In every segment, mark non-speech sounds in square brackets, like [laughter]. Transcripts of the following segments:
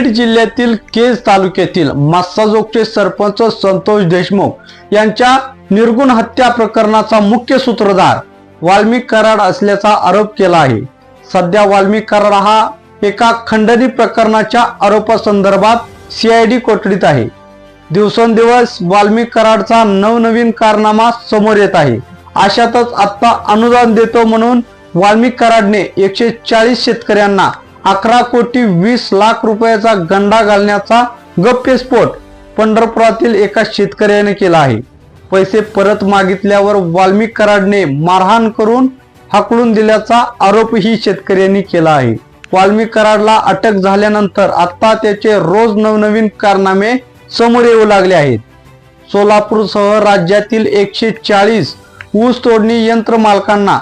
बीड जिल्ह्यातील केज तालुक्यातील मास्साजोगचे सरपंच संतोष देशमुख यांच्या निर्गुण हत्या प्रकरणाचा मुख्य सूत्रधार वाल्मिक कराड असल्याचा आरोप केला आहे. सध्या वाल्मिक कराड हा एका खंडणी प्रकरणाच्या आरोपासंदर्भात सीआयडी कोठडीत आहे. दिवसेंदिवस वाल्मिक कराडचा नवनवीन कारनामा समोर येत आहे. अशातच आता अनुदान देतो म्हणून वाल्मिक कराडने एकशे चाळीस शेतकऱ्यांना अकरा कोटी वीस लाख रुपयाचा गंडा घालण्याचा गप्पेस्फोट पंढरपुरातील एका शेतकऱ्याने केला आहे. पैसे परत मागितल्यावर वाल्मिक कराडने मारहाण करून हाकलून दिल्याचा आरोपही शेतकऱ्यांनी केला आहे. वाल्मिक कराडला अटक झाल्यानंतर आता त्याचे रोज नवनवीन कारनामे समोर येऊ लागले आहेत. सोलापूरसह राज्यातील एकशे चाळीस ऊस तोडणी यंत्र मालकांना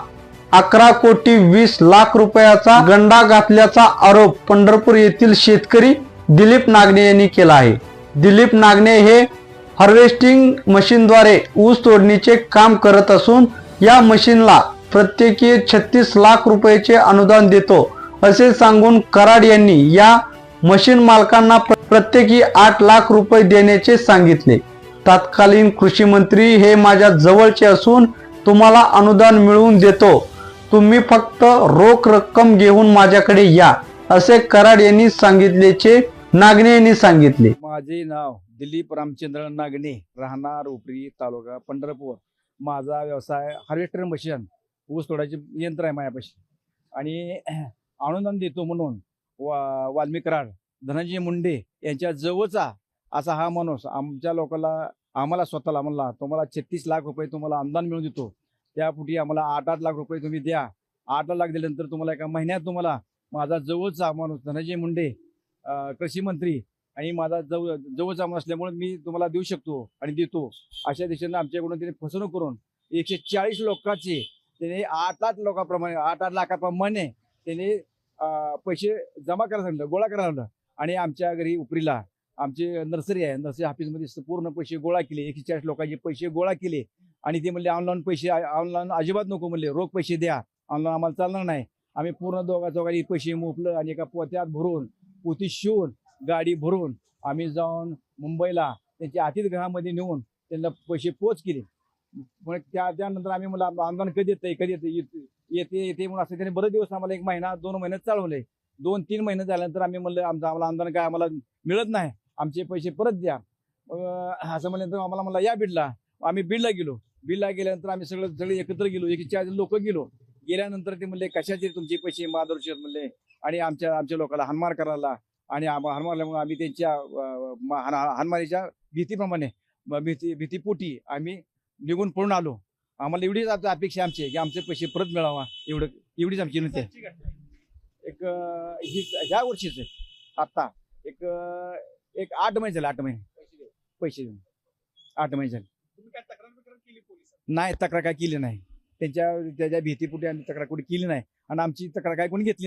अकरा कोटी वीस लाख रुपयाचा गंडा घातल्याचा आरोप पंढरपूर येथील शेतकरी दिलीप नागणे यांनी केला आहे. दिलीप नागणे हे हार्वेस्टिंग मशीनद्वारे ऊस तोडणीचे काम करत असून या मशीनला प्रत्येकी छत्तीस लाख रुपयाचे अनुदान देतो असे सांगून कराड यांनी या मशीन मालकांना प्रत्येकी आठ लाख रुपये देण्याचे सांगितले. तत्कालीन कृषी मंत्री हे माझ्या जवळचे असून तुम्हाला अनुदान मिळवून देतो. तुम्ही फक्त रोख रक्कम घेऊन माझ्याकडे या असे कराड यांनी सांगितल्याचे नागणे यांनी सांगितले. माझे नाव दिलीप रामचंद्र नागणे राहणार उपरी तालुका पंढरपूर. माझा व्यवसाय हार्वेस्टर मशीन ऊस तोडायचे यंत्र आहे माझ्यापाशी. आणि [clears throat] अनुदान देतो म्हणून वा वाल्मी कराड धनंजय मुंडे यांच्या जवळचा असा हा माणूस आमच्या लोकांना आम्हाला स्वतःला म्हणला तुम्हाला छत्तीस लाख रुपये तुम्हाला अनुदान मिळून देतो. त्यापुटी आम्हाला आठ आठ लाख रुपये तुम्ही द्या. आठ लाख दिल्यानंतर तुम्हाला एका महिन्यात तुम्हाला माझा जवळचा माणूस धनंजय मुंडे कृषी मंत्री आणि माझा जवळ जवळचा माणूस असल्यामुळे मी तुम्हाला देऊ शकतो आणि देतो. अशा दिशेनं आमच्याकडून त्याने फसवणूक करून एकशे चाळीस लोकांचे त्याने आठ आठ लोकांप्रमाणे आठ आठ लाखाप्रमाणे त्याने पैसे जमा करायला सांगितलं गोळा करायला सांगितलं. आणि आमच्या घरी उपरीला आमचे नर्सरी आहे. नर्सरी ऑफिसमध्ये पूर्ण पैसे गोळा केले. एकशे चाळीस लोकांचे पैसे गोळा केले. आणि ते म्हणले ऑनलाईन पैसे ऑनलाईन अजिबात नको म्हणले रोख पैसे द्या ऑनलाईन आम्हाला चालणार नाही. आम्ही पूर्ण दोघा चौघांनी पैसे मोफलं आणि एका पोत्यात भरून पोती शिवून गाडी भरून आम्ही जाऊन मुंबईला त्यांच्या अतिथीगृहामध्ये नेऊन त्यांना पैसे पोच केले. मग त्या त्यानंतर आम्ही मला आंदोलन कधी येते कधी येते येते येते येते म्हणून असं त्याने बरेच दिवस आम्हाला एक महिना दोन महिन्यात चालवले. दोन तीन महिने झाल्यानंतर आम्ही म्हणलं आमचं आम्हाला आंदोलन काय आम्हाला मिळत नाही आमचे पैसे परत द्या. असं म्हणल्यानंतर आम्हाला म्हणलं या बीडला. आम्ही बीडला गेलो. बीडला गेल्यानंतर आम्ही सगळं सगळे एकत्र गेलो एक चार लोक गेलो. गेल्यानंतर ते म्हणले कशाचे तुमचे पैसे? माधुरचे म्हणले आणि आमच्या आमच्या लोकांना हनमार करायला. आणि हनमारल्यामुळे आम्ही त्यांच्या हनमारीच्या भीतीप्रमाणे भीती भीतीपोटी आम्ही निघून पळून आलो. आम्हाला एवढीच आता अपेक्षा आमची आहे की आमचे पैसे परत मिळावा एवढं एवढीच आमची विनंती आहे. एक ही ह्या वर्षीच आत्ता एक एक आठ महिने झाले आठ महिने. पैसे देऊन. आठ महिने झाले. नाही तक्रार काय केली नाही. त्यांच्या त्याच्या भीतीपुटी आम्ही तक्रार कोणी केली नाही. आणि आमची तक्रार काय कोणी घेतली नाही.